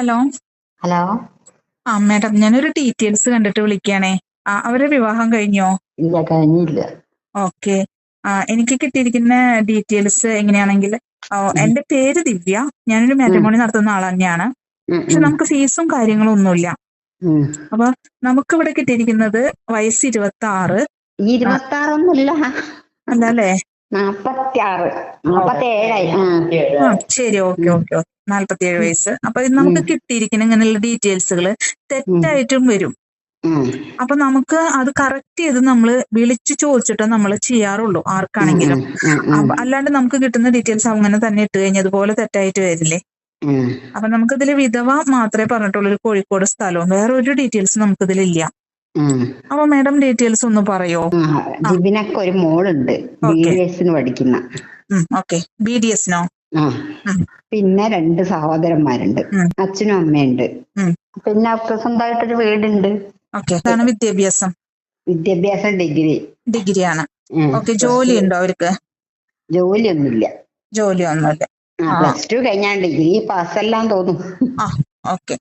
Hello? Hello? ആ madam ഞാനൊരു details കണ്ടിട്ട് വിളിക്കുകയാണേ ആ അവരുടെ വിവാഹം കഴിഞ്ഞോ? ഇല്ല കഴിഞ്ഞില്ല. ഓക്കെ. ആ എനിക്ക് കിട്ടിയിരിക്കുന്ന ഡീറ്റെയിൽസ് എങ്ങനെയാണെങ്കിൽ എന്റെ പേര് ദിവ്യ. ഞാനൊരു മാട്രിമോണി നടത്തുന്ന ആൾ തന്നെയാണ് പക്ഷെ നമുക്ക് ഫീസും കാര്യങ്ങളും ഒന്നുമില്ല അപ്പൊ നമുക്ക് ഇവിടെ കിട്ടിയിരിക്കുന്നത് വയസ്സ് ഇരുപത്തി ആറ് അല്ലല്ലേ? ഇരുപത്തി ആറൊന്നുമില്ല നാപ്പത്തി ആറ് നാപ്പത്തി ഏഴായി ആ. ശരി. Okay okay. നാല്പത്തി നാല്പത്തിയേഴ് വയസ്സ്. അപ്പൊ ഇത് നമുക്ക് കിട്ടിയിരിക്കുന്ന ഇങ്ങനെയുള്ള ഡീറ്റെയിൽസുകൾ തെറ്റായിട്ടും വരും. അപ്പൊ നമുക്ക് അത് കറക്റ്റ് ചെയ്ത് നമ്മൾ വിളിച്ചു ചോദിച്ചിട്ട് നമ്മൾ ചെയ്യാറുള്ളൂ ആർക്കാണെങ്കിലും. അല്ലാണ്ട് നമുക്ക് കിട്ടുന്ന ഡീറ്റെയിൽസ് അങ്ങനെ തന്നെ ഇട്ട് കഴിഞ്ഞാൽ അതുപോലെ തെറ്റായിട്ട് വരില്ലേ. അപ്പൊ നമുക്കിതിൽ വിധവ മാത്രമേ പറഞ്ഞിട്ടുള്ളൂ ഒരു കോഴിക്കോട് സ്ഥലവും. വേറെ ഒരു ഡീറ്റെയിൽസ് നമുക്കിതിലില്ല. അപ്പൊ മാഡം ഡീറ്റെയിൽസ് ഒന്ന് പറയോ? ജിബിനക്ക് ഒരു മോളുണ്ട്. B Okay. ഡി എസിന് പഠിക്കുന്ന. ഓക്കെ. ബി ഡി എസിനോ പിന്നെ രണ്ട് സഹോദരന്മാരുണ്ട്. അച്ഛനും അമ്മയുണ്ട്. പിന്നെ അവർക്ക് സ്വന്തമായിട്ടൊരു വീടുണ്ട്. ഓക്കെ. അതാണ് വിദ്യാഭ്യാസം. വിദ്യാഭ്യാസം ഡിഗ്രി. ഡിഗ്രിയാണ്. ആണ് ഓക്കെ. ജോലി ഉണ്ടോ അവർക്ക്? ജോലിയൊന്നുമില്ല. ജോലിയൊന്നുമില്ല. പ്ലസ് ടു കഴിഞ്ഞാൽ ഡിഗ്രി. പാസ്സെല്ലാം തോന്നും ആ. ഓക്കെ.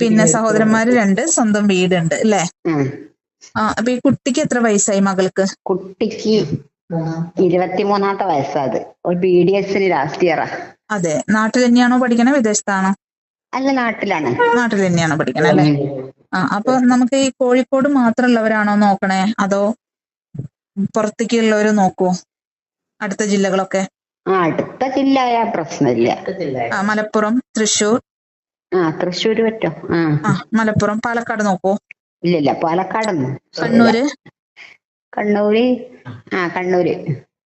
പിന്നെ സഹോദരന്മാര് രണ്ട് സ്വന്തം വീടുണ്ട് അല്ലേ. ആ അപ്പൊ ഈ കുട്ടിക്ക് എത്ര വയസ്സായി മകൾക്ക്? കുട്ടിക്ക് ഇരുപത്തിമൂന്നാമത്തെ വയസ്സാത് ഒരു ബി ഡി എസിന് ലാസ്റ്റ് ഇയറാ അതെ. നാട്ടിൽ തന്നെയാണോ പഠിക്കണേ വിദേശത്താണോ? അല്ല നാട്ടിലാണ്. നാട്ടിൽ തന്നെയാണോ പഠിക്കണേ അല്ലേ ആ അപ്പൊ നമുക്ക് ഈ കോഴിക്കോട് മാത്രമുള്ളവരാണോ നോക്കണേ? അതോ പുറത്തേക്കുള്ളവര് നോക്കുവോ? അടുത്ത ജില്ലകളൊക്കെ? ആ അടുത്ത ജില്ല പ്രശ്നമില്ല. മലപ്പുറം തൃശൂർ ആ പറ്റോ? ആ. മലപ്പുറം പാലക്കാട് നോക്കോ. ഇല്ലില്ല പാലക്കാട് കണ്ണൂര്? കണ്ണൂര് ആ കണ്ണൂര്.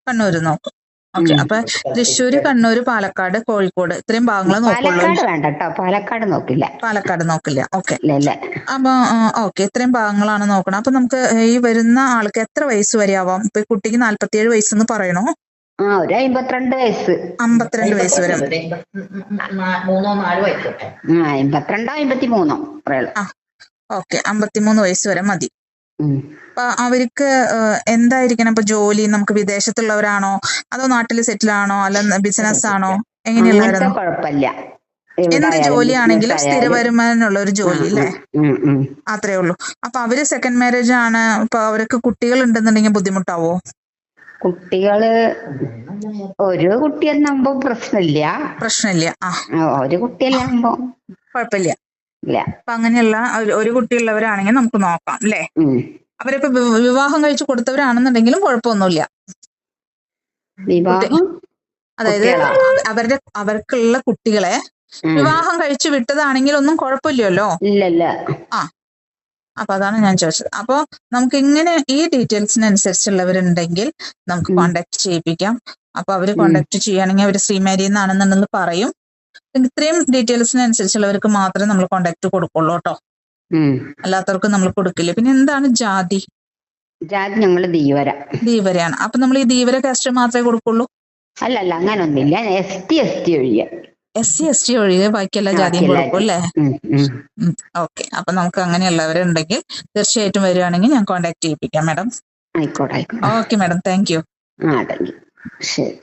കണ്ണൂര് നോക്കും. ഓക്കെ. അപ്പൊ തൃശ്ശൂര് കണ്ണൂര് പാലക്കാട് കോഴിക്കോട് ഇത്രയും ഭാഗങ്ങൾ പാലക്കാട് വേണ്ട കേട്ടോ പാലക്കാട് നോക്കില്ല. പാലക്കാട് നോക്കില്ല. ഓക്കെ. ഇല്ല ഇല്ല. അപ്പൊ ഓക്കെ ഇത്രയും ഭാഗങ്ങളാണ് നോക്കണം. അപ്പൊ നമുക്ക് ഈ വരുന്ന ആൾക്ക് എത്ര വയസ്സ് വരെ ആവാം? ഇപ്പൊ കുട്ടിക്ക് നാല്പത്തിയേഴ് വയസ്സെന്ന് പറയണോ? ആ ഒരു അമ്പത്തിരണ്ട് വയസ്സ്. അമ്പത്തിരണ്ട് വയസ്സ് വരെ. മൂന്നോ നാലോ ആയിക്കോട്ടെ. ആ അമ്പത്തിരണ്ടോ അമ്പത്തി മൂന്നോ ഓക്കെ അമ്പത്തിമൂന്ന് വയസ്സ് വരെ മതി. അപ്പൊ അവർക്ക് എന്തായിരിക്കണം? ഇപ്പൊ ജോലി നമുക്ക് വിദേശത്തുള്ളവരാണോ? അതോ നാട്ടിൽ സെറ്റിൽ ആണോ? അല്ല ബിസിനസ് ആണോ? എങ്ങനെയുള്ള എങ്ങനെയുള്ളവരായിരുന്നു കുഴപ്പമില്ല. എന്ത് ജോലിയാണെങ്കിലും സ്ഥിര. വരുമാനമുള്ള ഒരു ജോലി അല്ലേ. അത്രേ ഉള്ളൂ. അപ്പൊ അവർ സെക്കൻഡ് മാരേജ് ആണ്. ഇപ്പൊ അവർക്ക് കുട്ടികൾ ഉണ്ടെന്നുണ്ടെങ്കിൽ ബുദ്ധിമുട്ടാവോ? കുട്ടികൾ ഒരു കുട്ടിയെന്നാകുമ്പോ പ്രശ്നമില്ല. പ്രശ്നമില്ല. ആ. ഒരു കുട്ടിയല്ലാകുമ്പോ കുഴപ്പമില്ല. ഇല്ല. അപ്പൊ അങ്ങനെയുള്ള ഒരു- കുട്ടിയുള്ളവരാണെങ്കിൽ നമുക്ക് നോക്കാം അല്ലേ? അവരിപ്പൊ വിവാഹം കഴിച്ചു കൊടുത്തവരാണെന്നുണ്ടെങ്കിലും കുഴപ്പമൊന്നുമില്ല. അതായത് അവരുടെ അവർക്കുള്ള കുട്ടികളെ വിവാഹം കഴിച്ചു വിട്ടതാണെങ്കിൽ ഒന്നും കുഴപ്പമില്ലല്ലോ അപ്പൊ അതാണ് ഞാൻ ചോദിച്ചത്. അപ്പൊ നമുക്ക് ഇങ്ങനെ ഈ ഡീറ്റെയിൽസിനനുസരിച്ചുള്ളവരുണ്ടെങ്കിൽ നമുക്ക്. കോണ്ടാക്ട് ചെയ്യിപ്പിക്കാം. അപ്പൊ അവർ. കോണ്ടാക്ട് ചെയ്യുകയാണെങ്കിൽ അവർ ശ്രീമാരി എന്നാണെന്നുണ്ടെന്ന് പറയും. ഇത്രയും ഡീറ്റെയിൽസിനനുസരിച്ചുള്ളവർക്ക് മാത്രമേ നമ്മൾ കോണ്ടാക്ട് കൊടുക്കുള്ളൂ കേട്ടോ. അല്ലാത്തവർക്ക് നമ്മൾ കൊടുക്കില്ല. പിന്നെ എന്താണ് ജാതി? ജാതി ഞങ്ങൾ ദീവര. ധീവരയാണ് അപ്പൊ നമ്മൾ ഈ ധീവര കാസ്റ്റ് മാത്രമേ കൊടുക്കുള്ളൂ? അല്ലല്ല അല്ല അങ്ങനൊന്നുമില്ല. എസ് ടി എസ് ടി ഒഴിയ എസ് സി എസ് ടി ഒഴികെ ബാക്കി എല്ലാ ജാതിയും കൊടുക്കും അല്ലേ. ഓക്കെ. അപ്പൊ നമുക്ക് അങ്ങനെയുള്ളവരുണ്ടെങ്കിൽ തീർച്ചയായിട്ടും വരികയാണെങ്കിൽ ഞാൻ കോണ്ടാക്ട് ചെയ്യിപ്പിക്കാം മാഡം ആയിക്കോട്ടെ ഓക്കെ മാഡം താങ്ക് യു ശരി.